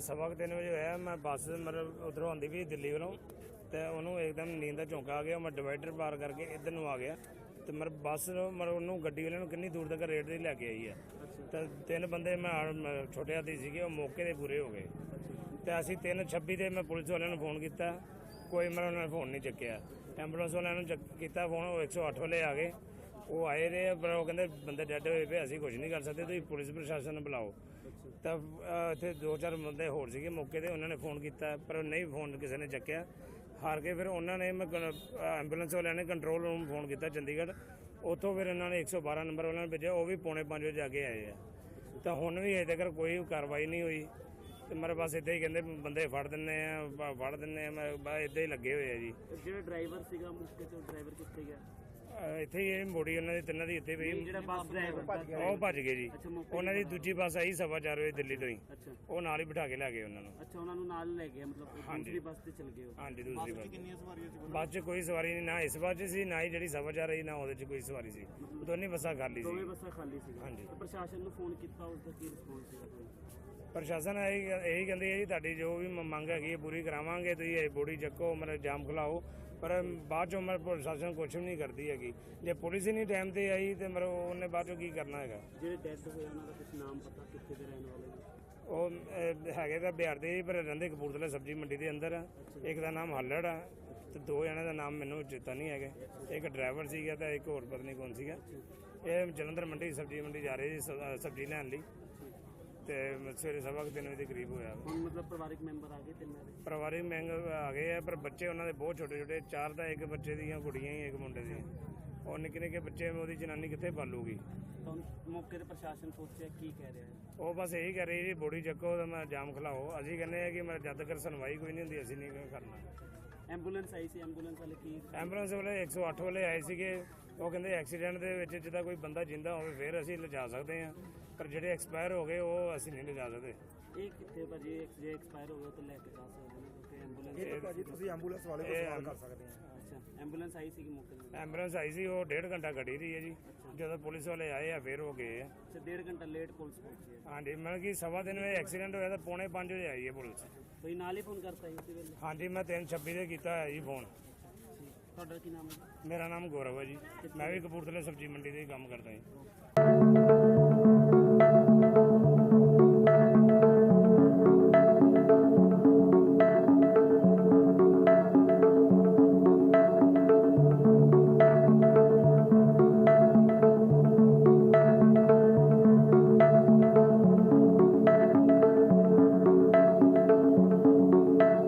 ਸਵਾ ਕੁ ਤਿੰਨ ਵਜੇ ਹੋਇਆ, ਮੈਂ ਬੱਸ ਮਤਲਬ ਉਧਰੋਂ ਆਉਂਦੀ ਵੀ ਦਿੱਲੀ ਵੱਲੋਂ ਤੇ ਉਹਨੂੰ ਇੱਕਦਮ ਨੀਂਦ ਦਾ ਝੋਂਕਾ ਆ ਗਿਆ। ਮੈਂ ਡਿਵਾਈਡਰ ਪਾਰ ਕਰਕੇ ਇੱਧਰ ਨੂੰ ਆ ਗਿਆ ਤੇ ਮਰ ਬੱਸ ਨੂੰ ਮਰ ਉਹਨੂੰ ਗੱਡੀ ਵਾਲਿਆਂ ਨੂੰ ਕਿੰਨੀ ਦੂਰ ਤੱਕ ਰੇਟ ਦੀ ਲੈ ਕੇ ਆਈ ਆ। ਤੇ ਤਿੰਨ ਬੰਦੇ ਮੈਂ ਮੈਂ ਛੋਟੇ ਹਾਥੀ ਸੀਗੇ, ਉਹ ਮੌਕੇ ਤੇ ਪੂਰੇ ਹੋ ਗਏ। ਤੇ ਅਸੀਂ 3:26 ਤੇ ਮੈਂ ਪੁਲਿਸ ਵਾਲਿਆਂ ਨੂੰ ਫੋਨ ਕੀਤਾ। ਕੋਈ ਮੇਰਾ ਉਹਨਾਂ ਨੇ ਫੋਨ ਨਹੀਂ ਚੱਕਿਆ। ਐਂਬੂਲੈਂਸ ਵਾਲਿਆਂ ਨੂੰ ਚੱਕ- ਕੀਤਾ ਫੋਨ, ਉਹ 108 ਵਾਲੇ ਆ ਗਏ। ਉਹ ਆਏ ਨੇ ਪਰ ਉਹ ਕਹਿੰਦੇ ਬੰਦੇ ਡੈੱਡ ਹੋਏ ਪਏ ਅਸੀਂ ਕੁਝ ਨਹੀਂ ਕਰ ਸਕਦੇ ਤੁਸੀਂ ਪੁਲਿਸ ਪ੍ਰਸ਼ਾਸਨ ਨੂੰ ਬੁਲਾਓ। ਤਾਂ ਅਹ, ਇੱਥੇ ਦੋ ਚਾਰ ਬੰਦੇ ਹੋਰ ਸੀਗੇ ਮੌਕੇ ਤੇ ਉਹਨਾਂ ਨੇ ਫੋਨ ਕੀਤਾ ਪਰ ਉਹ ਨਹੀਂ ਫੋਨ ਕਿਸੇ ਨੇ ਚੱਕਿਆ। ਹਾਰ ਕੇ ਫਿਰ ਉਹਨਾਂ ਨੇ ਮੈਂ ਕਨ- ਅਹ, ਐਂਬੂਲੈਂਸ ਵਾਲਿਆਂ ਨੇ ਕੰਟਰੋਲ ਰੂਮ ਫੋਨ ਕੀਤਾ ਚੰਡੀਗੜ੍ਹ। ਉੱਥੋਂ ਫਿਰ ਇਹਨਾਂ ਨੇ 112 ਨੰਬਰ ਵਾਲਿਆਂ ਨੂੰ ਭੇਜਿਆ ਉਹ ਵੀ ਪੌਣੇ ਪੰਜ ਵਜੇ ਆ ਕੇ ਆਏ ਆ। ਤਾਂ ਹੁਣ ਵੀ ਅਜੇ ਤੱਕ ਕੋਈ ਕਾਰਵਾਈ ਨਹੀਂ ਹੋਈ। ਤੇ ਮੇਰੇ ਪਾਸ ਇੱਦਾਂ ਹੀ ਕਹਿੰਦੇ ਬੰਦੇ ਫੜ ਦਿੰਨੇ ਆ ਫੜ ਦਿੰਨੇ ਆ ਮੈਂ ਬਸ ਇੱਦਾਂ ਹੀ ਲੱਗੇ ਹੋਏ ਆ ਜੀ। ਜਿਹੜਾ ਡਰਾਈਵਰ ਸੀਗਾ ਮੌਕੇ ਤੋਂ ਡਰਾਈਵਰ ਕਿੱਥੇ ਗਿਆ? ਅਹ ਇੱਥੇ ਹੀ ਇਹ ਮੋੜੀ ਉਹਨਾਂ ਦੀ ਤਿੰਨਾਂ ਦੀ ਇੱਥੇ ਪਈ ਜਿਹੜਾ ਬੱਸ ਡਰਾਈਵਰ ਉਹ ਭੱਜ ਗਏ। ਜੀ। ਅੱਛਾ ਮੌਕੇ ਉਹਨਾਂ ਦੀ ਦੂਜੀ ਬੱਸ ਆਈ ਸਵਾ ਚਾਰ ਵਜੇ ਦਿੱਲੀ ਤੋਂ ਹੀ। ਅੱਛਾ। ਉਹ ਨਾਲ ਹੀ ਬਿਠਾ ਕੇ ਲੈ ਗਏ ਉਹਨਾਂ ਨੂੰ। ਅੱਛਾ ਉਹਨਾਂ ਨੂੰ ਨਾਲ ਲੈ ਗਿਆ ਮਤਲਬ ਉਹ ਦੂਸਰੀ ਬੱਸ ਤੇ ਚਲ ਗਏ ਉਹ। ਹਾਂਜੀ ਦੂਸਰੀ ਬੱਸ ਕਿੰਨੀਆਂ ਸਵਾਰੀਆਂ ਸੀ ਬੱਸ 'ਚ ਕੋਈ ਸਵਾਰੀ ਨਹੀਂ ਨਾ ਇਸ ਬੱਸ 'ਚ ਸੀ ਨਾ ਹੀ ਜਿਹੜੀ ਸਵਾ ਚਾਰ ਆਈ ਨਾ ਉਹਦੇ 'ਚ ਕੋਈ ਸਵਾਰੀ ਸੀ। ਦੋਨੇ ਬੱਸਾਂ ਖਾਲੀ ਦੋਵੇਂ ਸੀ ਬੱਸਾਂ ਖਾਲੀ ਸੀ। ਹਾਂਜੀ। ਪ੍ਰਸ਼ਾਸਨ ਨੂੰ ਫੋਨ ਕੀਤਾ ਉਸ ਦਾ ਕੀ ਰਿਸਪੌਂਸ ਸੀਗਾ ਤੁਹਾਨੂੰ? ਪ੍ਰਸ਼ਾਸਨ ਇਹੀ ਇਹੀ ਕਹਿੰਦੇ ਜੀ ਤੁਹਾਡੀ ਜੋ ਵੀ ਮ- ਮੰਗ ਹੈਗੀ ਹੈ ਪੂਰੀ ਕਰਾਵਾਂਗੇ। ਤੁਸੀਂ ਇਹ ਬੋਡੀ ਚੱਕੋ ਮਤਲਬ ਜਾਮ ਖਲਾਓ। ਪਰ ਬਾਅਦ ਚੋਂ ਮਤਲਬ ਪ੍ਰਸ਼ਾਸਨ ਕੁਛ ਵੀ ਨਹੀਂ ਕਰਦੀ ਹੈਗੀ। ਜੇ ਪੁਲਿਸ ਹੀ ਨਹੀਂ ਟਾਈਮ ਤੇ ਆਈ ਤੇ ਮਤਲਬ ਉਹਨੇ ਬਾਅਦ ਚੋਂ ਕੀ ਕਰਨਾ ਹੈਗਾ? ਜਿਹੜੇ ਡੈਥ ਹੋਏ ਉਹਨਾਂ ਦਾ ਕੁਝ ਨਾਮ ਪਤਾ ਕਿੱਥੇ ਦੇ ਰਹਿਣ ਵਾਲੇ ਉਹ ਹੈਗੇ ਤਾਂ ਬਿਹਾਰ ਦੇ ਪਰ ਰਹਿੰਦੇ ਕਪੂਰਥਲੇ ਸਬਜ਼ੀ ਮੰਡੀ ਦੇ ਅੰਦਰ ਆ। ਇੱਕ ਦਾ ਨਾਮ ਹੱਲੜ ਆ ਤੇ ਦੋ ਜਣਿਆਂ ਦਾ ਨਾਮ ਮੈਨੂੰ ਚੇਤਾ ਨਹੀਂ ਹੈਗਾ। ਇੱਕ ਡਰਾਈਵਰ ਸੀਗਾ ਤੇ ਇੱਕ ਹੋਰ ਪਤਾ ਨਹੀਂ ਕੌਣ ਸੀਗਾ। ਇਹ ਜਲੰਧਰ ਮੰਡੀ ਸਬਜ਼ੀ ਮੰਡੀ ਜਾ ਰਹੇ ਸੀ ਸਬਜ਼ੀ ਲੈਣ ਲਈ। ਤੇ ਸਵੇਰੇ ਸਵਾ ਕੁ ਤਿੰਨ ਵਜੇ ਦੇ ਕਰੀਬ ਹੋਇਆ। ਹੁਣ ਮਤਲਬ ਪਰਿਵਾਰਕ ਮੈਂਬਰ ਆ ਗਏ ਤਿੰਨਾਂ ਦੇ? ਪਰਿਵਾਰਿਕ ਮੈਂਗ ਆ ਗਏ ਆ ਪਰ ਬੱਚੇ ਉਹਨਾਂ ਦੇ ਬਹੁਤ ਛੋਟੇ ਛੋਟੇ ਚਾਰ ਤਾਂ ਇੱਕ ਬੱਚੇ ਦੀਆਂ ਕੁੜੀਆਂ ਹੀ ਇੱਕ ਮੁੰਡੇ ਦੀ ਉਹ ਨਿੱਕੇ ਨਿੱਕੇ ਬੱਚੇ ਉਹਦੀ ਜਨਾਨੀ ਕਿੱਥੇ ਪਾਲੂਗੀ? ਤਾਂ ਮੌਕੇ ਤੇ ਪ੍ਰਸ਼ਾਸਨ ਪਹੁੰਚਿਆ ਕੀ ਕਹਿ ਰਿਹਾ ਹੈ? ਉਹ ਬਸ ਇਹੀ ਕਰ ਰਹੀ ਜੀ ਬੋਡੀ ਚੱਕੋ ਤੇ ਮੈਂ ਜਾਮ ਖਲਾਓ। ਅਸੀਂ ਕਹਿੰਦੇ ਆ ਕਿ ਮੈਂ ਜਦ ਤੱਕ ਸੁਣਵਾਈ ਕੋਈ ਨਹੀਂ ਹੁੰਦੀ ਅਸੀਂ ਨਹੀਂ ਕਰਨਾ। ਐਂਬੂਲੈਂਸ ਆਈ ਸੀ ਐਂਬੂਲੈਂਸ ਵਾਲੇ ਕੀ ਐਂਬੂਲੈਂਸ ਵਾਲੇ 108 ਵਾਲੇ ਆਏ ਸੀਗੇ। ਉਹ ਕਹਿੰਦੇ ਐਕਸੀਡੈਂਟ ਦੇ ਵਿੱਚ ਜਿੱਦਾਂ ਕੋਈ ਬੰਦਾ ਜਿੰਦਾ ਹੋਵੇ ਫਿਰ ਅਸੀਂ ਲਿਜਾ ਸਕਦੇ ਹਾਂ। ਪਰ ਜਿਹੜੇ ਐਕਸਪਾਇਰ ਹੋ ਗਏ ਉਹ ਅਸੀਂ ਨਹੀਂ ਲਿਜਾ ਸਕਦੇ। ਇਹ ਕਿੱਥੇ ਭਾਜੀ? ਜੇ ਐਕਸਪਾਇਰ ਹੋ ਗਿਆ ਤਾਂ ਲੈ ਕੇ ਜਾ ਸਕਦੇ ਨੇ ਕਿਉਂਕਿ ਐਂਬੂਲੈਂਸ ਭਾਜੀ ਤੁਸੀਂ ਐਂਬੂਲੈਂਸ ਵਾਲੇ ਇਹ ਸਵਾਲ ਕਰ ਸਕਦੇ ਆ ਅੱਛਾ ਐਂਬੂਲੈਂਸ ਆਈ ਸੀ ਕਿ ਮੌਕੇ ਤੇ। ਐਂਬੂਲੈਂਸ ਆਈ ਸੀ ਉਹ ਡੇਢ ਘੰਟਾ ਖੜੀ ਰਹੀ ਹੈ ਜੀ। ਜਦੋਂ ਪੁਲਿਸ ਵਾਲੇ ਆਏ ਆ ਫਿਰ ਉਹ ਗਏ ਆ। ਅੱਛਾ ਡੇਢ ਘੰਟਾ ਲੇਟ ਪੁਲਿਸ ਪਹੁੰਚੀ ਹੈ। ਹਾਂਜੀ ਮਤਲਬ ਕਿ ਸਵਾ ਦਿਨ ਵਜੇ ਐਕਸੀਡੈਂਟ ਹੋਇਆ ਤਾਂ ਪੌਣੇ 5 ਵਜੇ ਆਈ ਹੈ ਪੁਲਿਸ। ਤੁਸੀਂ ਨਾਲ ਹੀ ਫੋਨ ਕਰਤਾ ਸੀ ਉਸੇ ਵੇਲੇ? ਹਾਂਜੀ ਮੈਂ 326 ਦੇ ਕੀਤਾ ਹੈ ਜੀ ਫੋਨ ਤੁਹਾਡਾ ਕੀ ਨਾਮ ਹੈ? ਮੇਰਾ ਨਾਮ ਗੌਰਵ ਹੈ ਜੀ। ਮੈਂ ਵੀ ਕਪੂਰਥਲੇ ਸਬਜ਼ੀ ਮੰਡੀ ਦੇ ਹੀ ਕੰਮ ਕਰਦਾ ਜੀ।